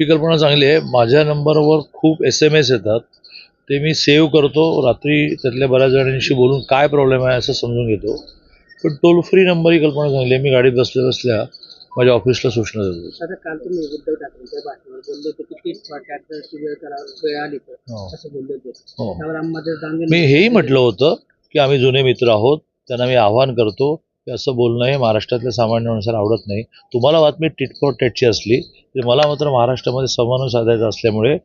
ही कल्पना चांगली आहे. माझ्या नंबरवर खूप एस एम एस येतात. ते मी सेव्ह करतो. रात्री त्यातल्या बऱ्याच जणांशी बोलून काय प्रॉब्लेम आहे असं समजून घेतो. पण टोल फ्री नंबर ही कल्पना चांगली आहे. मी गाडीत बसल्या बसल्या माझ्या ऑफिसला सूचना देतो. हो. हो. मी हेही म्हटलं होतं की आम्ही जुने मित्र आहोत. त्यांना मी आव्हान करतो असं बोलणं हे महाराष्ट्रातल्या सामान्य माणसाला आवडत नाही. तुम्हाला बातमी टिट फॉर टेटची असली तरी मला मात्र महाराष्ट्रामध्ये समन्वय साधायचा असल्यामुळे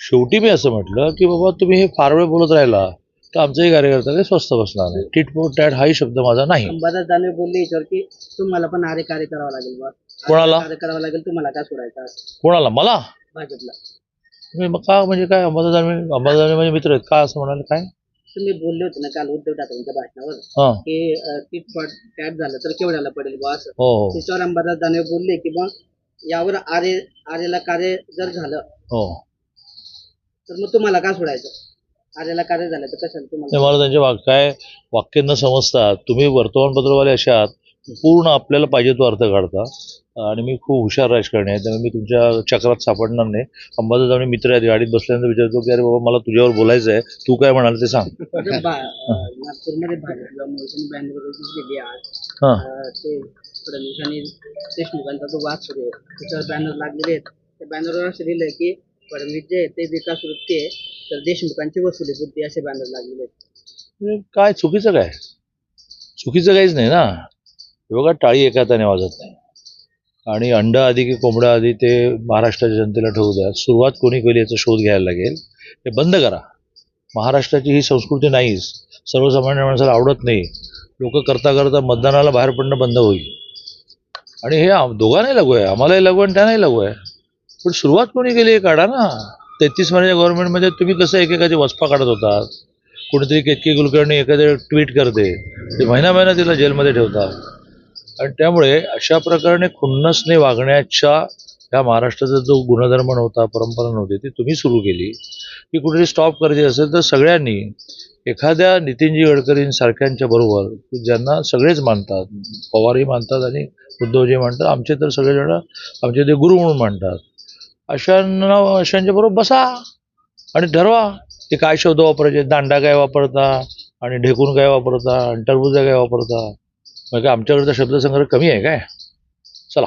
शेवटी मी असं म्हटलं की बाबा तुम्ही हे फार वेळ बोलत राहिला तर आमचंही कार्यकर्ता काही स्वस्त बसणार नाही टिट फॉर टॅट हाही शब्द माझा नाही. अंबादास दानवे बोलले याच्यावर की तुम्हाला पण आरे कार्य करावं लागेल कोणाला? कार्य करावं लागेल तुम्हाला काय सोडायचं? कोणाला? मला? भाजपला. मी मग का म्हणजे काय अंबादास अंबादास म्हणजे मित्र आहेत का असं म्हणाले? काय? तुम्ही बोलले होते ना काल उद्धव ठाकरेंच्या भाषणावर हां. की तीस टॅट झालं तर केवढ्याला पडेल बा असं. हो हो. त्याच्यावर अंबादास दानवे बोलले की बा यावर आरे आरेला कार्य जर झालं हो. तर मग तुम्हाला का सोडायचं? आरेला कार्य झालं तर कशाला तुम्हाला? मला त्यांचे वाक काय वाक्य न समजता तुम्ही वर्तमानपत्रवाले असे आहात पूर्ण आपल्याला पाहिजे तो अर्थ काढता. आणि मी खूप हुशार राजकारणी आहे त्यामुळे मी तुमच्या चक्रात सापडणार नाही. अंबादास आणि मित्र आहेत गाडीत बसल्यानंतर विचारतो की अरे बाबा मला तुझ्यावर बोलायचं आहे. तू काय म्हणाल ते सांग. हां. की फडणवीस जे ते विकास वृत्ती आहे तर देशमुखांची वसुली बुद्धी असे बॅनर लागलेले आहेत. काय चुकीचं काय? चुकीचं काहीच नाही ना. बघा टाळी एका हाताने वाजत नाही. आणि अंड आधी की कोंबडा आधी ते महाराष्ट्राच्या जनतेला ठेवू द्या. सुरुवात कोणी केली याचा शोध घ्यायला लागेल. हे बंद करा. महाराष्ट्राची ही संस्कृती नाहीच. सर्वसामान्य माणसाला आवडत नाही. लोक करता करता मतदानाला बाहेर पडणं बंद होईल. आणि हे दोघांनाही लागू आहे. आम्हालाही लागू आणि त्यांनाही लागू आहे. पण सुरुवात कोणी केली हे काढा ना. तेहतीस महिन्याच्या गव्हर्नमेंटमध्ये तुम्ही कसं एकेकाचे वचपा काढत होतात? कोणीतरी केतकी कुलकर्णी एखादे ट्विट करते. ते महिना महिना तिला जेलमध्ये ठेवतात. आणि त्यामुळे अशा प्रकारे खुन्नसने वागण्याच्या ह्या महाराष्ट्राचा जो गुणधर्म नव्हता परंपरा नव्हती ती तुम्ही सुरू केली. की कुठेतरी स्टॉप करायची असेल तर सगळ्यांनी एखाद्या नितीनजी गडकरींसारख्यांच्या बरोबर ज्यांना सगळेच मानतात पवारही मानतात आणि उद्धवजी मानतात आमचे तर सगळेजण आमचे ते गुरु म्हणून मानतात. अशांना अशांच्या बरोबर बसा आणि ठरवा ते काय शब्द वापरायचे दांडा काय वापरता आणि ढेकून काय वापरता आणि टरबुजा काय वापरता. मग काय आमच्याकडचा शब्दसंग्रह कमी आहे काय? चला.